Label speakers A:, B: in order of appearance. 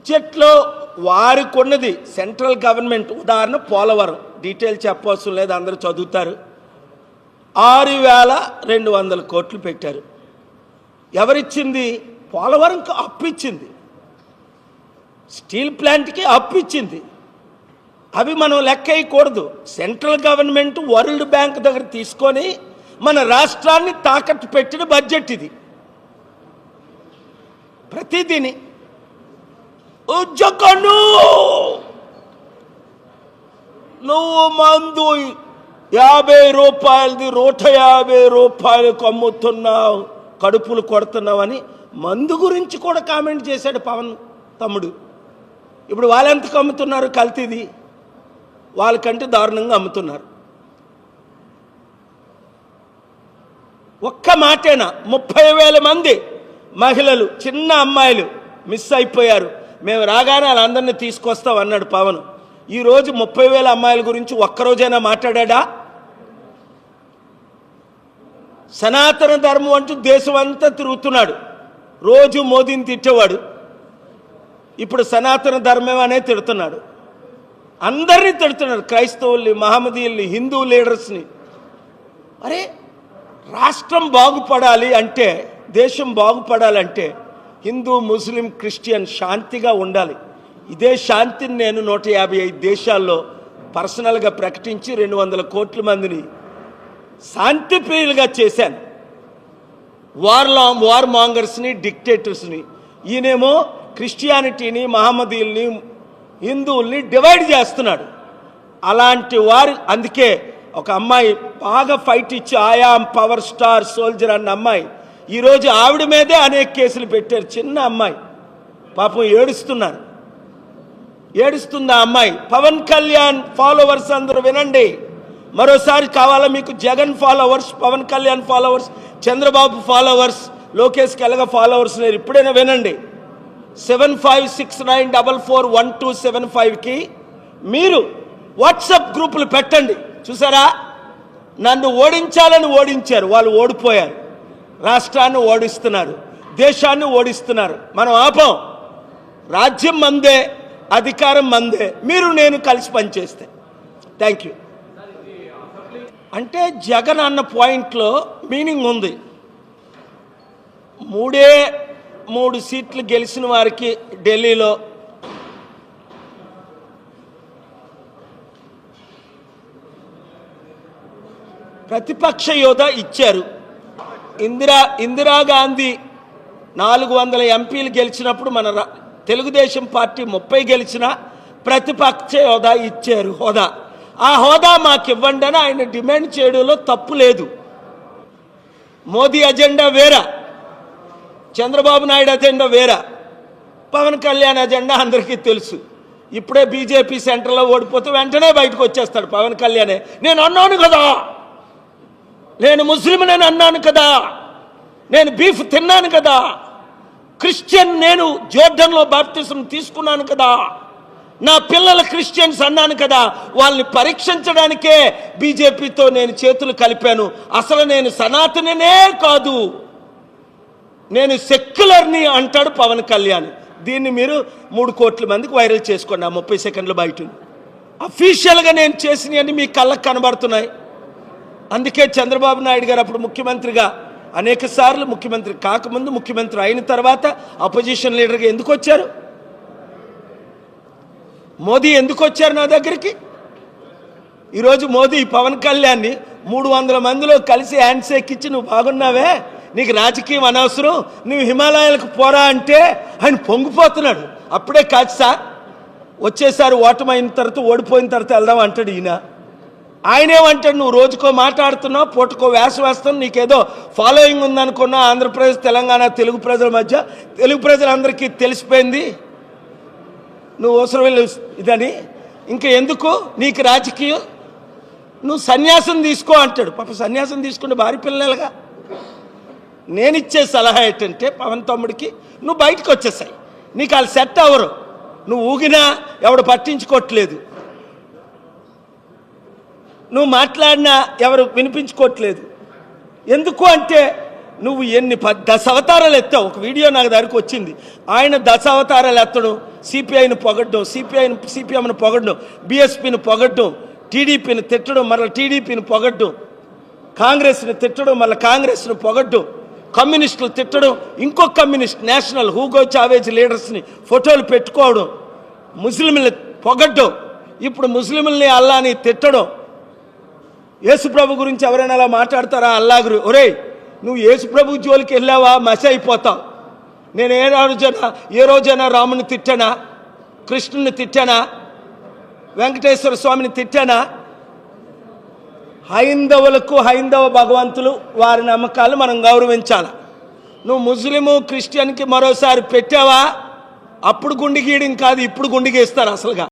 A: బడ్జెట్లో వారికి ఉన్నది సెంట్రల్ గవర్నమెంట్ ఉదాహరణ పోలవరం. డీటెయిల్ చెప్పవలసిన లేదు అందరూ చదువుతారు. ఆరు వేల రెండు వందల కోట్లు పెట్టారు. ఎవరిచ్చింది? పోలవరంకి అప్పు ఇచ్చింది స్టీల్ ప్లాంట్కి అప్పు ఇచ్చింది అవి మనం లెక్క వేయకూడదు సెంట్రల్ గవర్నమెంట్ వరల్డ్ బ్యాంక్ దగ్గర తీసుకొని మన రాష్ట్రాన్ని తాకట్టు పెట్టిన బడ్జెట్ ఇది. ప్రతిదీని ఉజ్జకను నువ్వు మందు యాభై రూపాయలది నూట యాభై రూపాయలకు అమ్ముతున్నావు కడుపులు కొడుతున్నావు అని మందు గురించి కూడా కామెంట్ చేశాడు పవన్ తమ్ముడు ఇప్పుడు వాళ్ళెంతకు అమ్ముతున్నారు కల్తీది వాళ్ళకంటే దారుణంగా అమ్ముతున్నారు ఒక్క మాటేనా? ముప్పై వేల మంది మహిళలు చిన్న అమ్మాయిలు మిస్ అయిపోయారు. మేము రాగానే వాళ్ళందరినీ తీసుకొస్తాం అన్నాడు పవన్. ఈరోజు ముప్పై వేల అమ్మాయిల గురించి ఒక్కరోజైనా మాట్లాడా సనాతన ధర్మం అంటూ దేశం అంతా తిరుగుతున్నాడు. రోజు మోదీని తిట్టేవాడు. ఇప్పుడు సనాతన ధర్మం అనే తిడుతున్నాడు. అందరినీ తిడుతున్నాడు. క్రైస్తవుల్ని మహమ్మదీయుల్ని హిందూ లీడర్స్ని. అరే రాష్ట్రం బాగుపడాలి అంటే దేశం బాగుపడాలంటే హిందూ ముస్లిం క్రిస్టియన్ శాంతిగా ఉండాలి. ఇదే శాంతిని నేను నూట యాభై ఐదు దేశాల్లో పర్సనల్గా ప్రకటించి రెండు వందల కోట్ల మందిని శాంతి ప్రియులుగా చేశాను వార్లా వార్ మాంగర్స్ని డిక్టేటర్స్ని ఈయనేమో క్రిస్టియానిటీని మహమ్మదీల్ని హిందువుల్ని డివైడ్ చేస్తున్నాడు. అలాంటి వారు అందుకే ఒక అమ్మాయి బాగా ఫైట్ ఇచ్చి ఆయాం పవర్ స్టార్ సోల్జర్ అన్న అమ్మాయి ఈరోజు ఆవిడ మీదే అనేక కేసులు పెట్టారు చిన్న అమ్మాయి. పాపం ఏడుస్తున్నారు. ఏడుస్తుంది ఆ అమ్మాయి పవన్ కళ్యాణ్ ఫాలోవర్స్ అందరూ వినండి. మరోసారి కావాలా మీకు Jagan followers Pawan Kalyan followers Chandrababu followers Lokesh కలగ ఫాలోవర్స్ లేరు. ఇప్పుడైనా వినండి. Seven five six nine double four one two seven ఫైవ్కి మీరు వాట్సాప్ గ్రూపులు పెట్టండి. చూసారా? నన్ను ఓడించాలని ఓడించారు. వాళ్ళు ఓడిపోయారు. రాష్ట్రాన్ని ఓడిస్తున్నారు దేశాన్ని ఓడిస్తున్నారు. మనం ఆపం. రాజ్యం మందే అధికారం మందే. మీరు నేను కలిసి పనిచేస్తే. థ్యాంక్ యూ అంటే జగన్ అన్న పాయింట్లో మీనింగ్ ఉంది. మూడే మూడు సీట్లు గెలిచిన వారికి ఢిల్లీలో ప్రతిపక్ష యోధ ఇచ్చారు. ఇందిరా ఇందిరాగాంధీ నాలుగు వందల ఎంపీలు గెలిచినప్పుడు మన తెలుగుదేశం పార్టీ ముప్పై గెలిచిన ప్రతిపక్ష హోదా ఇచ్చారు హోదా. ఆ హోదా మాకు ఇవ్వండి అని ఆయన డిమాండ్ చేయడంలో తప్పు లేదు. మోదీ అజెండా వేరా? చంద్రబాబు నాయుడు అజెండా వేరా? పవన్ కళ్యాణ్ అజెండా అందరికీ తెలుసు. ఇప్పుడే బీజేపీ సెంటర్లో ఓడిపోతే వెంటనే బయటకు వచ్చేస్తాడు పవన్ కళ్యాణే. నేను అన్నాను కదా! నేను ముస్లింని అన్నాను కదా. నేను బీఫ్ తిన్నాను కదా. క్రిస్టియన్ నేను జోర్డన్లో బాప్తిజం తీసుకున్నాను కదా. నా పిల్లల క్రిస్టియన్స్ అన్నాను కదా. వాళ్ళని పరీక్షించడానికే బీజేపీతో నేను చేతులు కలిపాను. అసలు నేను సనాతననే కాదు. నేను సెక్యులర్ని అంటాడు పవన్ కళ్యాణ్. దీన్ని మీరు మూడు కోట్ల మందికి వైరల్ చేసుకోండి. ఆ ముప్పై సెకండ్ల బయట. అఫీషియల్గా నేను చేసినవన్నీ మీ కళ్ళకు కనబడుతున్నాయి. అందుకే చంద్రబాబు నాయుడు గారు అప్పుడు ముఖ్యమంత్రిగా అనేక సార్లు ముఖ్యమంత్రి కాకముందు ముఖ్యమంత్రి అయిన తర్వాత అపోజిషన్ లీడర్గా ఎందుకు వచ్చారు? మోదీ ఎందుకు వచ్చారు నా దగ్గరికి? ఈరోజు మోదీ పవన్ కళ్యాణ్ని మూడు వందల మందిలో కలిసి హ్యాండ్ షేక్ ఇచ్చి నువ్వు బాగున్నావే? నీకు రాజకీయం అనవసరం. నువ్వు హిమాలయాలకు పోరా అంటే ఆయన పొంగిపోతున్నాడు. అప్పుడే కాదు సార్ వచ్చేసారి ఓటమైన తర్వాత ఓడిపోయిన తర్వాత వెళ్దాం అంటాడు ఈయన. ఆయనేమంటాడు నువ్వు రోజుకో మాట్లాడుతున్నావు పూటకో వేస వేస్తున్నావు నీకేదో ఫాలోయింగ్ ఉందనుకున్నావు ఆంధ్రప్రదేశ్ తెలంగాణ తెలుగు ప్రజల మధ్య. తెలుగు ప్రజలందరికీ తెలిసిపోయింది. నువ్వు అవసరం వెళ్ళి ఇదని. ఇంకా ఎందుకు? నీకు రాజకీయం. నువ్వు సన్యాసం తీసుకో అంటాడు. పాప సన్యాసం తీసుకుంటే భారీ పిల్లలుగా. నేను ఇచ్చే సలహా ఏంటంటే పవన్ తమ్ముడికి నువ్వు బయటకు వచ్చేసాయి. నీకు వాళ్ళు సెట్ అవ్వరు. నువ్వు ఊగినా ఎవడు పట్టించుకోవట్లేదు. నువ్వు మాట్లాడినా ఎవరు వినిపించుకోవట్లేదు. ఎందుకు అంటే నువ్వు ఎన్ని ప దశ అవతారాలు ఎత్తావు. ఒక వీడియో నాకు దానికి వచ్చింది. ఆయన దశ అవతారాలు ఎత్తడం సిపిఐని పొగడ్డం సిపిఐని సిపిఎంను పొగడ్డం బీఎస్పీని పొగడ్డం టీడీపీని తిట్టడం మరలా టీడీపీని పొగడ్డం కాంగ్రెస్ని తిట్టడం మళ్ళీ కాంగ్రెస్ను పొగడ్డం కమ్యూనిస్టులు తిట్టడం ఇంకొక కమ్యూనిస్ట్ నేషనల్ హూగో చావేజ్ లీడర్స్ని ఫోటోలు పెట్టుకోవడం ముస్లింలు పొగడ్డం ఇప్పుడు ముస్లింల్ని అల్లాని తిట్టడం యేసుప్రభు గురించి ఎవరైనా అలా మాట్లాడతారా? అల్లా ఒరే ఒరేయ్ నువ్వు యేసుప్రభు జోలికి వెళ్ళావా? మసి అయిపోతావు. నేను ఏ రోజైనా ఏ రోజైనా రాముని తిట్టానా? కృష్ణుని తిట్టానా? వెంకటేశ్వర స్వామిని తిట్టానా? హైందవులకు హైందవ భగవంతులు వారి నమ్మకాలు మనం గౌరవించాలి. నువ్వు ముస్లిము క్రిస్టియన్కి మరోసారి పెట్టావా? అప్పుడు గుండి గీయడం కాదు ఇప్పుడు గుండి గీస్తారు అసలుగా.